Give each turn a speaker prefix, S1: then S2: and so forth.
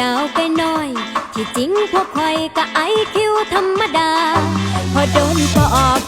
S1: ดาวไปหน่อย ที่จริงพวกใครก็ไอคิวธรรมดา พอโดนก็ออก